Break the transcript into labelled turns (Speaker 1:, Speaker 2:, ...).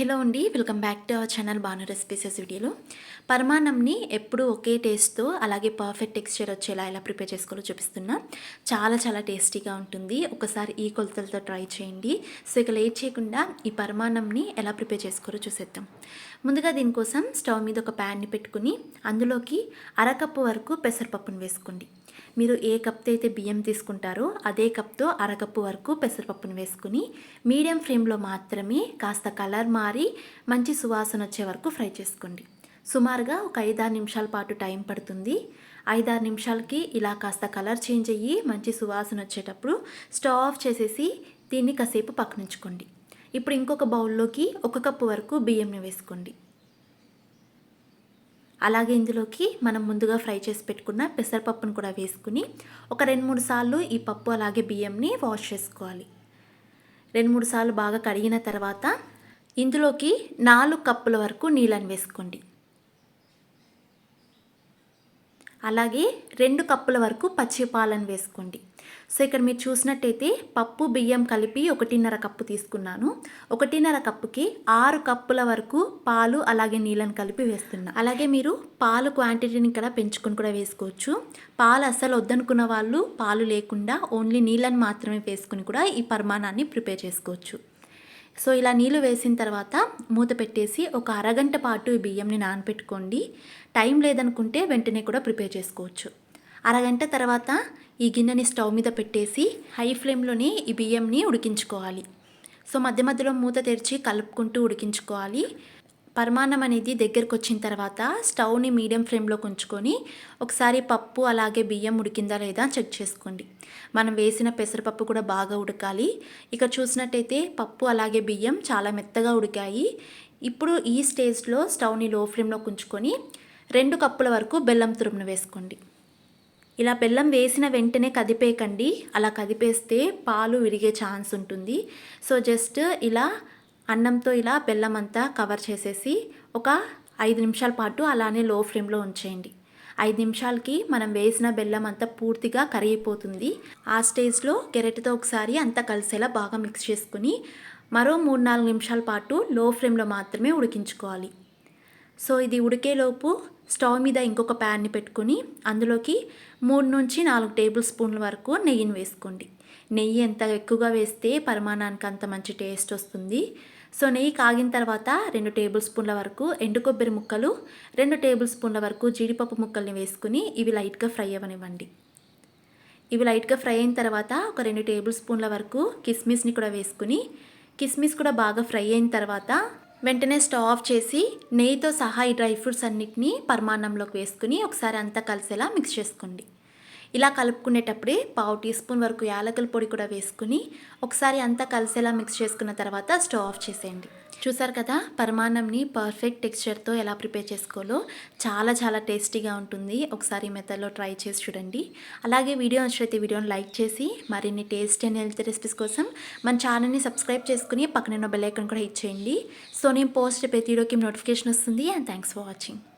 Speaker 1: Hello అండి welcome back to our channel Banu recipes వీడియోలో. పరమాన్నంని ఎప్పుడూ ఒకే టేస్ట్తో అలాగే పర్ఫెక్ట్ టెక్స్చర్ వచ్చేలా ఎలా ప్రిపేర్ చేసుకోవాలో చూపిస్తున్నా. చాలా చాలా టేస్టీగా ఉంటుంది. ఒకసారి ఈ కొలతలతో ట్రై చేయండి. సో ఇక లేట్ చేయకుండా ఈ పరమాన్నంని ఎలా ప్రిపేర్ చేసుకోవాలో చూసేద్దాం. ముందుగా దీనికోసం స్టవ్ మీద ఒక ప్యాన్ని పెట్టుకుని అందులోకి అరకప్పు వరకు పెసరపప్పును వేసుకోండి. మీరు ఏ కప్తో అయితే బియ్యం తీసుకుంటారో అదే కప్తో అరకప్పు వరకు పెసరపప్పును వేసుకుని మీడియం ఫ్లేమ్లో మాత్రమే కాస్త కలర్ మారి మంచి సువాసన వచ్చే వరకు ఫ్రై చేసుకోండి. సుమారుగా ఒక ఐదారు నిమిషాల పాటు టైం పడుతుంది. ఐదారు నిమిషాలకి ఇలా కాస్త కలర్ చేంజ్ అయ్యి మంచి సువాసన వచ్చేటప్పుడు స్టవ్ ఆఫ్ చేసేసి దీన్ని కాసేపు పక్కనుంచుకోండి. ఇప్పుడు ఇంకొక బౌల్లోకి ఒక కప్పు వరకు బియ్యంని వేసుకోండి. అలాగే ఇందులోకి మనం ముందుగా ఫ్రై చేసి పెట్టుకున్న పెసరపప్పును కూడా వేసుకుని ఒక రెండు మూడు సార్లు ఈ పప్పు అలాగే బియ్యంని వాష్ చేసుకోవాలి. రెండు మూడు సార్లు బాగా కడిగిన తర్వాత ఇందులోకి నాలుగు కప్పుల వరకు నీళ్ళని వేసుకోండి. అలాగే రెండు కప్పుల వరకు పచ్చి పాలను వేసుకోండి. సో ఇక్కడ మీరు చూసినట్టయితే పప్పు బియ్యం కలిపి ఒకటిన్నర కప్పు తీసుకున్నాను. ఒకటిన్నర కప్పుకి ఆరు కప్పుల వరకు పాలు అలాగే నీళ్ళని కలిపి వేస్తున్నాను అలాగే మీరు పాలు క్వాంటిటీని ఇక్కడ పెంచుకొని కూడా వేసుకోవచ్చు. పాలు అస్సలు వద్దనుకున్న వాళ్ళు పాలు లేకుండా ఓన్లీ నీళ్ళని మాత్రమే వేసుకుని కూడా ఈ పరిమాణాన్ని ప్రిపేర్ చేసుకోవచ్చు. సో ఇలా నీళ్ళు వేసిన తర్వాత మూత పెట్టేసి ఒక అరగంట పాటు ఈ బియ్యంని నానపెట్టుకోండి. టైం లేదనుకుంటే వెంటనే కూడా ప్రిపేర్ చేసుకోవచ్చు. అరగంట తర్వాత ఈ గిన్నెని స్టవ్ మీద పెట్టేసి హై ఫ్లేమ్లోనే ఈ బియ్యంని ఉడికించుకోవాలి. సో మధ్య మధ్యలో మూత తెరిచి కలుపుకుంటూ ఉడికించుకోవాలి. పరిమాణం అనేది దగ్గరకు వచ్చిన తర్వాత స్టవ్ని మీడియం ఫ్లేమ్లో ఉంచుకొని ఒకసారి పప్పు అలాగే బియ్యం ఉడికిందా లేదా చెక్ చేసుకోండి. మనం వేసిన పెసరపప్పు కూడా బాగా ఉడకాలి. ఇక చూసినట్టయితే పప్పు అలాగే బియ్యం చాలా మెత్తగా ఉడికాయి. ఇప్పుడు ఈ స్టేజ్లో స్టవ్ని లో ఫ్లేమ్లో ఉంచుకొని రెండు కప్పుల వరకు బెల్లం తురుమును వేసుకోండి. ఇలా బెల్లం వేసిన వెంటనే కదిపేయకండి. అలా కదిపేస్తే పాలు విరిగే ఛాన్స్ ఉంటుంది. సో జస్ట్ ఇలా అన్నంతో ఇలా బెల్లం అంతా కవర్ చేసేసి ఒక ఐదు నిమిషాల పాటు అలానే లో ఫ్లేమ్లో ఉంచేయండి. ఐదు నిమిషాలకి మనం వేసిన బెల్లం అంతా పూర్తిగా కరిగిపోతుంది. ఆ స్టేజ్లో గెరెటతో ఒకసారి అంతా కలిసేలా బాగా మిక్స్ చేసుకుని మరో మూడు నాలుగు నిమిషాల పాటు లో ఫ్లేమ్లో మాత్రమే ఉడికించుకోవాలి. సో ఇది ఉడికేలోపు స్టవ్ మీద ఇంకొక ప్యాన్ని పెట్టుకుని అందులోకి మూడు నుంచి నాలుగు టేబుల్ స్పూన్ల వరకు నెయ్యిని వేసుకోండి. నెయ్యి ఎంత ఎక్కువగా వేస్తే పరిమాణానికి అంత మంచి టేస్ట్ వస్తుంది. సో నెయ్యి కాగిన తర్వాత రెండు టేబుల్ స్పూన్ల వరకు ఎండు కొబ్బరి ముక్కలు రెండు టేబుల్ స్పూన్ల వరకు జీడిపప్పు ముక్కల్ని వేసుకుని ఇవి లైట్గా ఫ్రై అవ్వనివ్వండి. ఇవి లైట్గా ఫ్రై అయిన తర్వాత ఒక రెండు టేబుల్ స్పూన్ల వరకు కిస్మిస్ని కూడా వేసుకుని కిస్మిస్ కూడా బాగా ఫ్రై అయిన తర్వాత వెంటనే స్టవ్ ఆఫ్ చేసి నెయ్యితో సహా ఈ డ్రై ఫ్రూట్స్ అన్నిటినీ పరిమాణంలోకి వేసుకుని ఒకసారి అంతా కలిసేలా మిక్స్ చేసుకోండి. ఇలా కలుపుకునేటప్పుడే పావు టీ స్పూన్ వరకు యాలకుల పొడి కూడా వేసుకుని ఒకసారి అంతా కలిసేలా మిక్స్ చేసుకున్న తర్వాత స్టవ్ ఆఫ్ చేసేయండి. చూసారు కదా పరమాన్నంని పర్ఫెక్ట్ టెక్స్చర్తో ఎలా ప్రిపేర్ చేసుకోవాలో చాలా చాలా టేస్టీగా ఉంటుంది. ఒకసారి మెథడ్లో ట్రై చేసి చూడండి. అలాగే వీడియో నచ్చితే వీడియోని లైక్ చేసి మరిన్ని టేస్ట్ అండ్ హెల్త్ రెసిపీస్ కోసం మన ఛానల్ని సబ్స్క్రైబ్ చేసుకుని పక్కన బెల్ ఐకన్ కూడా ఇచ్చేయండి సో నేను పోస్ట్ ప్రతి వీడియోకి నోటిఫికేషన్ వస్తుంది అండ్ థ్యాంక్స్ ఫర్ వాచింగ్